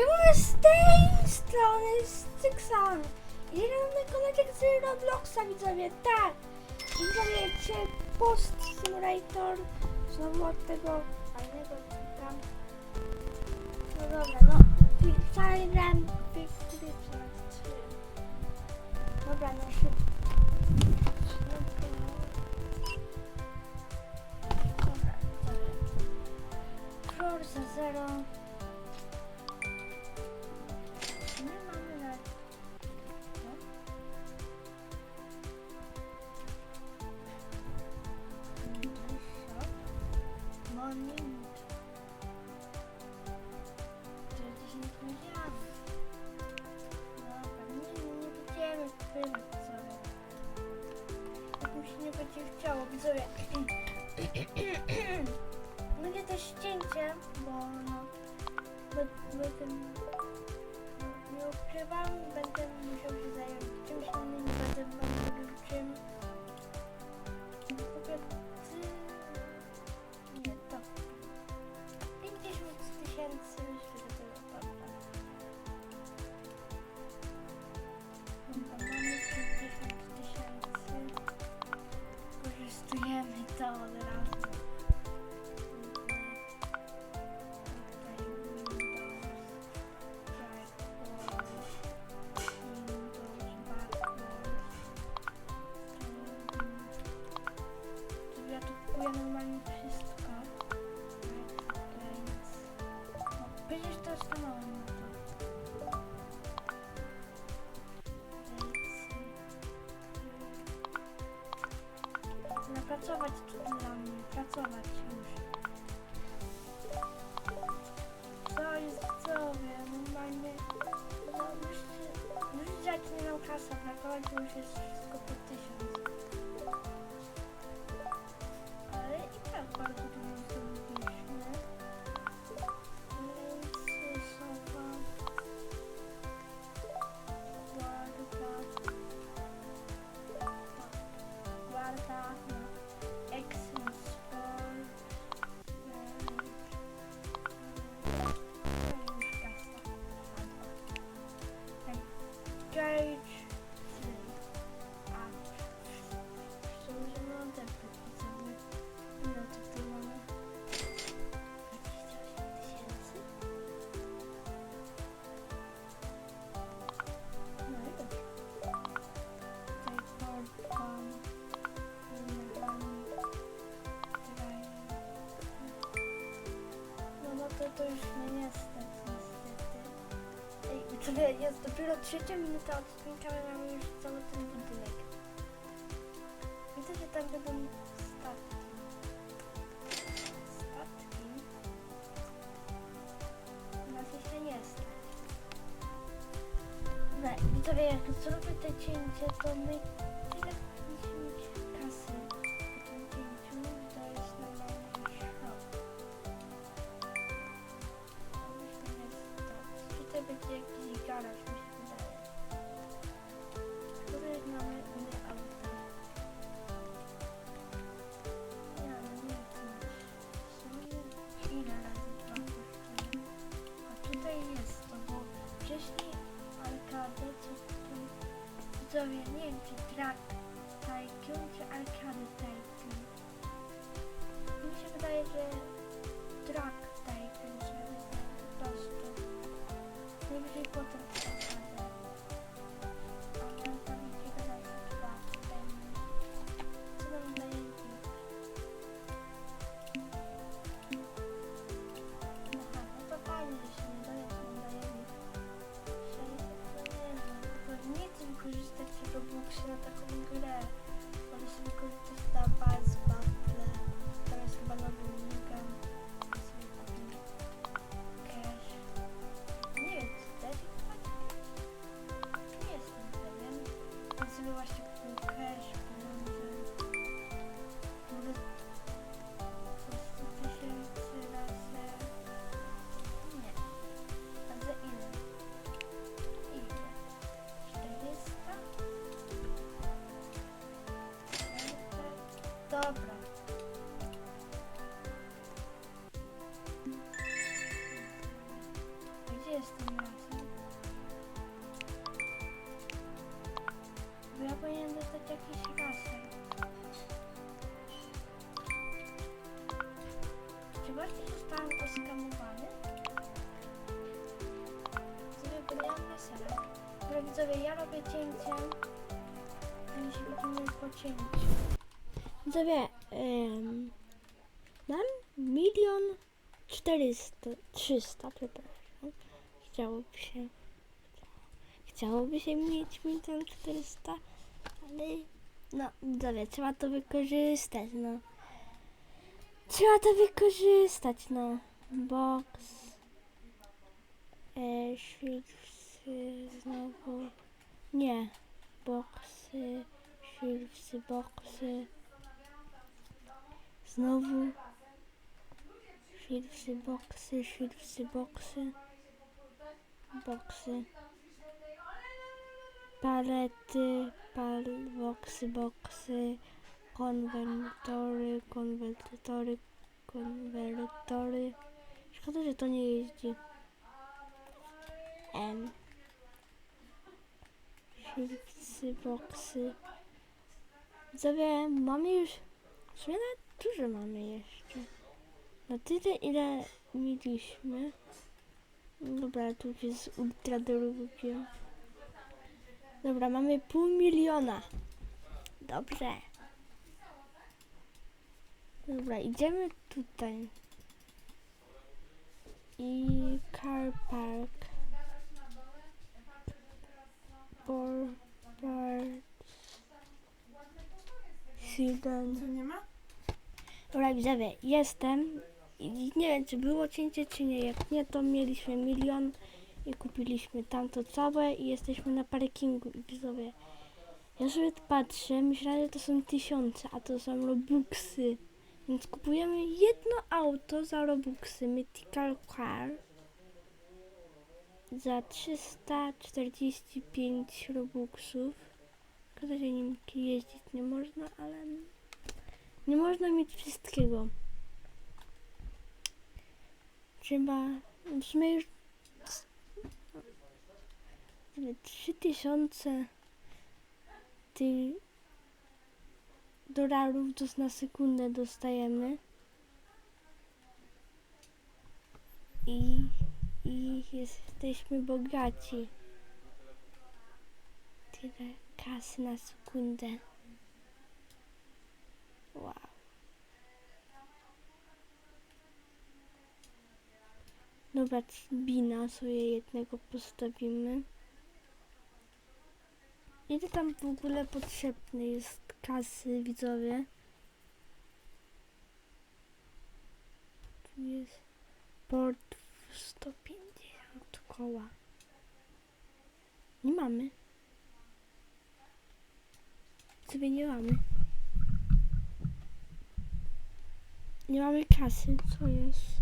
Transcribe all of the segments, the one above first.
Chyba z tej strony, z tych sam. Zielony koleczek z Robloxa widzowie, tak. Widzowie, czy Post Simulator, znowu od tego fajnego tam. No dobra, no. Wcale grałem w Dobra, no szybko. Dobra, dobra. Flor za. będę no, nie ukrywam, będę musiał się zająć czymś innym, będę wam mówił czym. to już mnie nie stać niestety. Ej, jest dopiero trzecia minuta odcinka, my mamy już cały ten budynek. Widzę, że tam będą statki. Statki? Nas jeszcze nie stać. No, widzowie, jak zrobię te cięcie, to my niente tra Widzowie, em, mam milion czterysta, trzysta, przepraszam. Chciałoby się, chciałoby się mieć milion czterysta, ale no, widzowie, trzeba to wykorzystać, no. Trzeba to wykorzystać, no. Box, e, Shiftsy, znowu, nie, boxy, Shiftsy, boxy. Znowu Shiftsy, boxy, shiftsy, boxy Boxy Palety, pal, boxy, boxy Konwertory, konwertory, konwertory Szkoda, że to nie jeździ. M Shiftsy, boxy Widzowie, mamy już w sumie dużo mamy jeszcze. Na tyle, ile mieliśmy. Dobra, tu już jest ultra drogie. Dobra, mamy pół miliona. Dobrze. Dobra, idziemy tutaj. I car park. Hidden. Co nie ma? Dobra, widzowie, jestem i nie wiem, czy było cięcie, czy nie. Jak nie, to mieliśmy milion i kupiliśmy tamto całe i jesteśmy na parkingu i widzowie. Ja sobie patrzę, myślałem, że to są tysiące, a to są robuxy. Więc kupujemy jedno auto za robuxy, Mythical Car. Za 345 robuxów. Szkoda, nim jeździć nie można, ale nie można mieć wszystkiego. Trzeba. W sumie już. 3000 tych dolarów na sekundę dostajemy. I, I jesteśmy bogaci. Tyle kasy na sekundę. Wow. Dobra, bina sobie jednego postawimy. Ile tam w ogóle potrzebny jest kasy, widzowie? Tu jest port 150 koła. Nie mamy. Sobie nie mamy. Nie mamy kasy, co jest?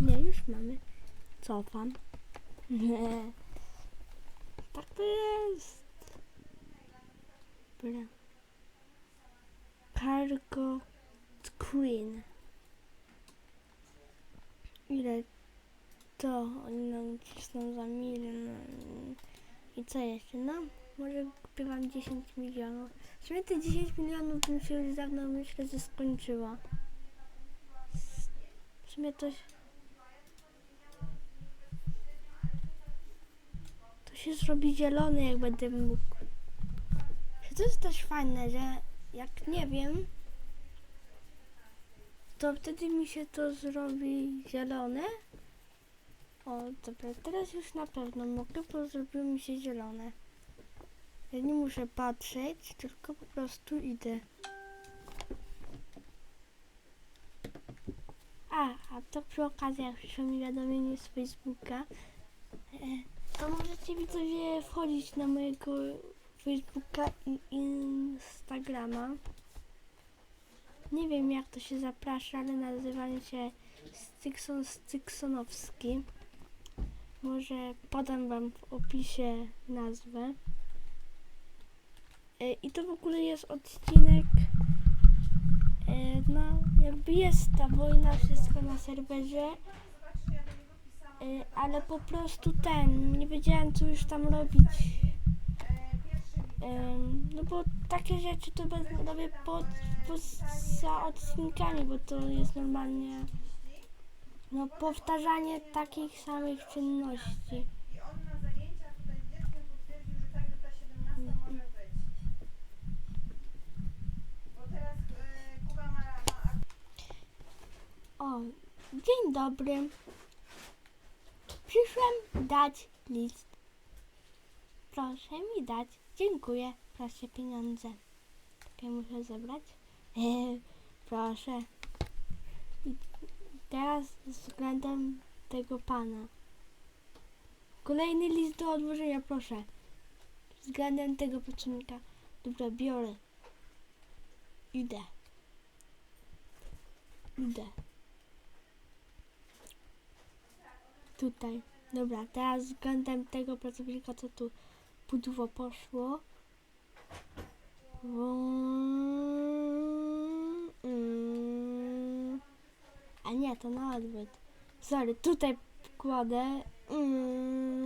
Nie, już mamy. Cofam. Nie. Tak to jest. Dobra. Cargo Queen. Ile to oni nam cisną za milion. I co jeszcze? No, może kupię wam 10 milionów. W sumie te 10 milionów bym się już dawno myślę, że skończyła. W sumie to... To się zrobi zielony, jak będę mógł. To jest też fajne, że jak nie wiem, to wtedy mi się to zrobi zielone. O, dobra, teraz już na pewno mogę, bo zrobiło mi się zielone. Ja nie muszę patrzeć, tylko po prostu idę. A, a to przy okazji, jak przyszło mi wiadomienie z Facebooka, e, to możecie widzowie wchodzić na mojego Facebooka i Instagrama. Nie wiem jak to się zaprasza, ale nazywam się Stykson Styksonowski. Może podam wam w opisie nazwę. E, I to w ogóle jest odcinek e, no, jakby jest ta wojna, wszystko na serwerze. E, ale po prostu ten, nie wiedziałem co już tam robić. No bo takie rzeczy to robię pod, poza odcinkami, bo to jest normalnie no, powtarzanie takich samych czynności. I on na zajęciach tutaj z dzieckiem potwierdził, że że ta 17 może być. Bo teraz Kuba ma, ma O, dzień dobry. Przyszłam dać list. Proszę mi dać. Dziękuję. Proszę pieniądze. Takie muszę zebrać. Eee, proszę. Teraz względem tego pana. Kolejny list do odłożenia, proszę. Względem tego pracownika. Dobra, biorę. Idę. Idę. Tutaj. Dobra, teraz względem tego pracownika, co tu pudło poszło. Nie, to na odwrót. Sorry, tutaj kładę. Mm,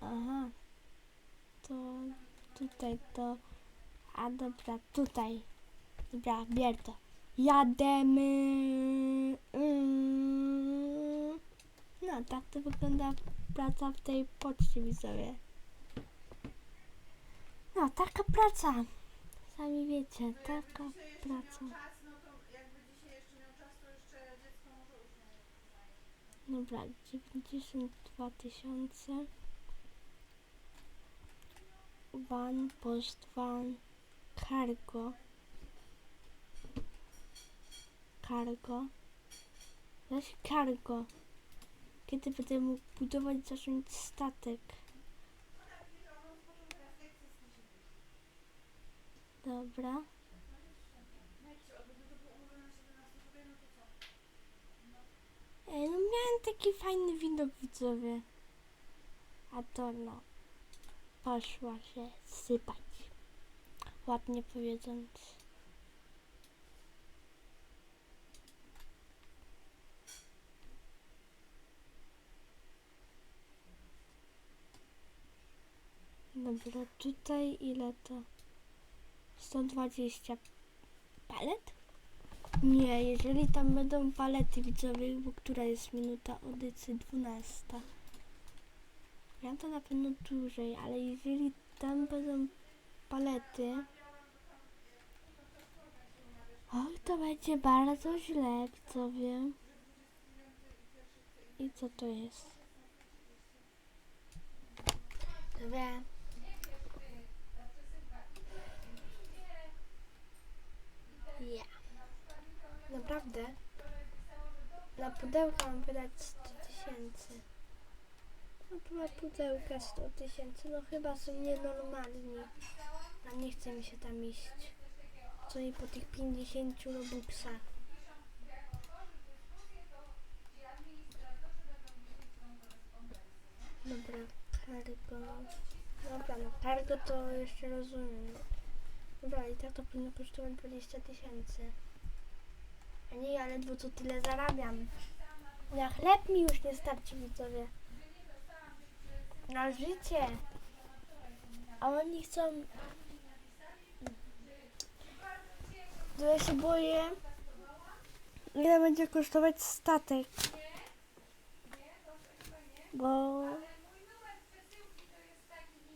Aha. To tutaj to. A dobra, tutaj. Dobra, bier to. Jademy. Mm. No, tak to wygląda praca w tej poczcie widzowie. No, taka praca. Sami wiecie, taka praca. czas, no to jakby dzisiaj jeszcze miał czas, to jeszcze dziecko może już nie Dobra, 92 tysiące. Van, post van, cargo. Cargo. Weź cargo. Kiedy będę mógł budować, zacząć statek? Dobra. No jak się odbył, to było umówione na 17 tutaj, no to co? Ej, no miałem taki fajny widok widzowie. A to no. Poszła się sypać. Ładnie powiedząc. Dobra, tutaj ile to? 120 palet? Nie, jeżeli tam będą palety widzowie, bo która jest minuta audycji 12. Ja to na pewno dłużej, ale jeżeli tam będą palety, oj, to będzie bardzo źle, widzowie. I co to jest? Dobra. Ja. Naprawdę? Na pudełka mam wydać 100 tysięcy. No na pudełka 100 tysięcy, no chyba są nienormalni. A nie chce mi się tam iść. Co i po tych 50 robuxach. Dobra, cargo. Dobra, no cargo to jeszcze rozumiem. Dobra, i tak to powinno kosztować 20 tysięcy. A nie, ja ledwo co tyle zarabiam. Na chleb mi już nie starczy, widzowie. Na życie. A oni chcą... To ja się boję, ile będzie kosztować statek. Bo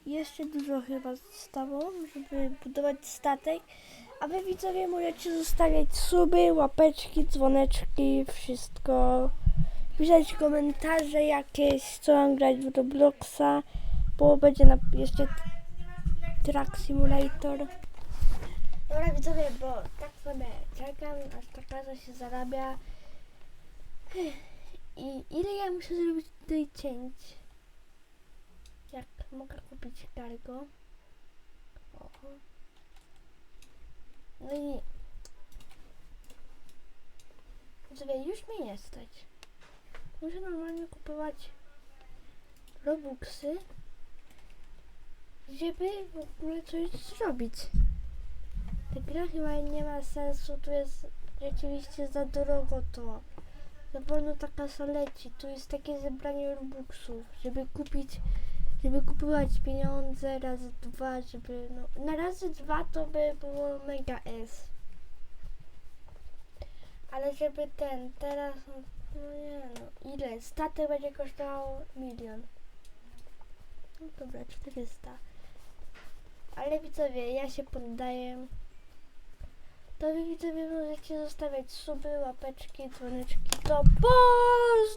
jeszcze dużo chyba zostało, żeby budować statek. A wy widzowie możecie zostawiać suby, łapeczki, dzwoneczki, wszystko. Pisać komentarze jakieś, co mam grać w Robloxa, bo będzie na, jeszcze Track Simulator. Dobra widzowie, bo tak sobie czekam, aż ta plaza się zarabia. I ile ja muszę zrobić tutaj cięć? Jak mogę kupić cargo? No i... Widzowie, już mnie nie stać. Muszę normalnie kupować Robuxy, żeby w ogóle coś zrobić. Ta gra chyba nie ma sensu, tu jest rzeczywiście za drogo to. Za wolno ta kasa tu jest takie zebranie robuxów, żeby kupić, żeby kupować pieniądze razy dwa, żeby, no, na razy dwa to by było mega S. Ale żeby ten, teraz, no nie no, ile? Statek będzie kosztował milion. No dobra, 400. Ale widzowie, ja się poddaję. To wy widzowie możecie zostawiać suby, łapeczki, dzwoneczki. To poz!